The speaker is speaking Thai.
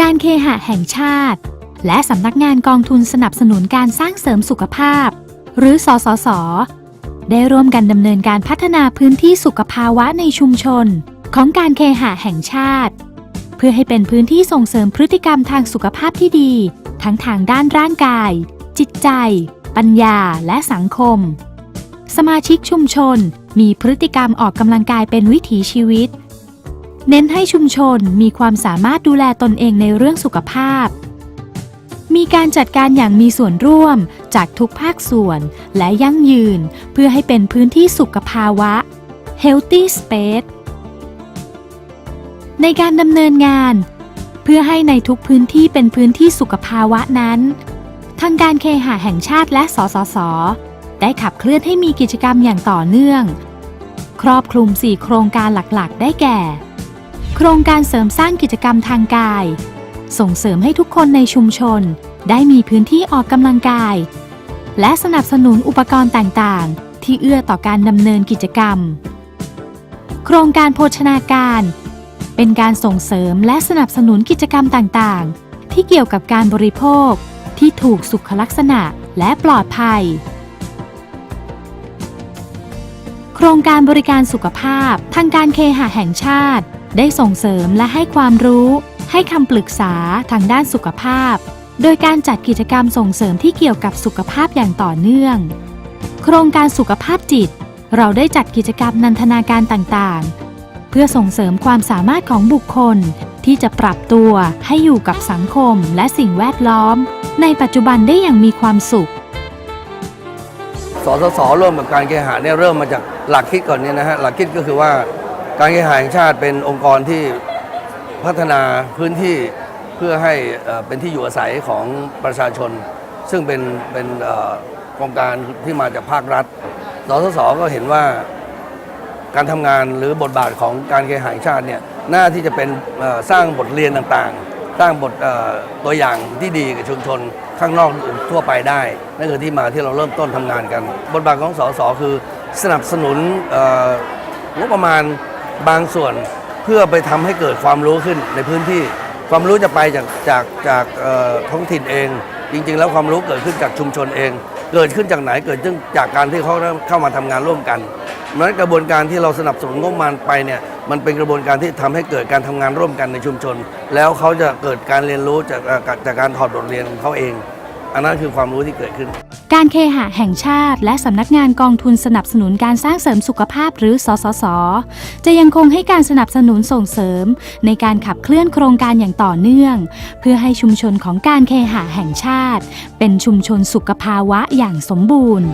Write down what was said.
การเคหะแห่งชาติ และสำนักงานกองทุนสนับสนุนการสร้างเสริมสุขภาพ หรือสสส ได้ร่วมกันดำเนินการพัฒนาพื้นที่สุขภาวะในชุมชน ของการเคหะแห่งชาติ เพื่อให้เป็นพื้นที่ส่งเสริมพฤติกรรมทางสุขภาพที่ดี ทั้งทางด้านร่างกาย จิตใจ ปัญญา และสังคม สมาชิกชุมชนมีพฤติกรรมออกกำลังกายเป็นวิถีชีวิต เน้นให้ชุมชนมีความสามารถดูแลตนเองในเรื่องสุขภาพ มีการจัดการอย่างมีส่วนร่วมจากทุกภาคส่วนและยั่งยืนเพื่อให้เป็นพื้นที่สุขภาวะ healthy space ในการดำเนินงาน เพื่อให้ในทุกพื้นที่เป็นพื้นที่สุขภาวะนั้น ทางการเคหะแห่งชาติและสสส ได้ขับเคลื่อนให้มีกิจกรรมอย่างต่อเนื่อง ครอบคลุม 4 โครงการหลักๆ ได้แก่ โครงการเสริมสร้างกิจกรรมทางกาย ส่งเสริมให้ทุกคนในชุมชน ได้มีพื้นที่ออกกำลังกาย และสนับสนุนอุปกรณ์ต่างๆ ที่เอื้อต่อการดำเนินกิจกรรม โครงการโภชนาการ เป็นการส่งเสริมและสนับสนุนกิจกรรมต่างๆ ที่เกี่ยวกับการบริโภค ที่ถูกสุขลักษณะและปลอดภัยโครงการบริการสุขภาพทางการเคหะแห่งชาติ ได้ส่งเสริมและให้ความรู้ ให้คำปรึกษาทางด้านสุขภาพ โดยการจัดกิจกรรมส่งเสริมที่เกี่ยวกับสุขภาพอย่างต่อเนื่อง โครงการสุขภาพจิต เราได้จัดกิจกรรมนันทนาการต่างๆ เพื่อส่งเสริมความสามารถของบุคคลที่จะปรับตัวให้อยู่กับสังคมและสิ่งแวดล้อม ในปัจจุบันได้อย่างมีความสุข สสสร่วมกับการเคหะเนี่ยเริ่มมาจากหลักคิดก่อนเนี่ยนะฮะหลักคิดก็คือว่า การเคหะแห่งชาติเป็นองค์กรที่พัฒนาพื้นที่เพื่อให้เป็นที่อยู่อาศัยของประชาชน ซึ่งเป็นเป็นโครงการที่มาจากภาครัฐสสสก็เห็นว่าการทำงานหรือบทบาทของการเคหะแห่งชาติเนี่ยน่าที่จะเป็นสร้างบทเรียนต่างๆ สร้างบทตัวอย่างที่ดีกับชุมชนข้างนอกทั่วไปได้ นั่นคือที่มาที่เราเริ่มต้นทำงานกัน บทบาทของสสคือสนับสนุนงบประมาณ บางส่วนเพื่อไปทำให้เกิดความรู้ขึ้นในพื้นที่ ความรู้จะไปจากจากจากท้องถิ่นเอง จริง ๆ แล้วความรู้เกิดขึ้นจากชุมชนเอง เกิดขึ้นจากไหนเกิดขึ้นจากการที่เขาเข้ามาทำงานร่วมกันเพราะนั้นกระบวนการที่เราสนับสนุนงบประมาณไปเนี่ยมันเป็นกระบวนการที่ทำให้เกิดการทำงานร่วมกันในชุมชน แล้วเขาจะเกิดการเรียนรู้จากจากการถอดบทเรียนของเขาเอง อันนั้นคือความรู้ที่เกิดขึ้น การเคหะแห่งชาติ และสำนักงานกองทุนสนับสนุนการสร้างเสริมสุขภาพหรือ สสส จะยังคงให้การสนับสนุนส่งเสริม ในการขับเคลื่อนโครงการอย่างต่อเนื่อง เพื่อให้ชุมชนของการเคหะแห่งชาติ เป็นชุมชนสุขภาวะอย่างสมบูรณ์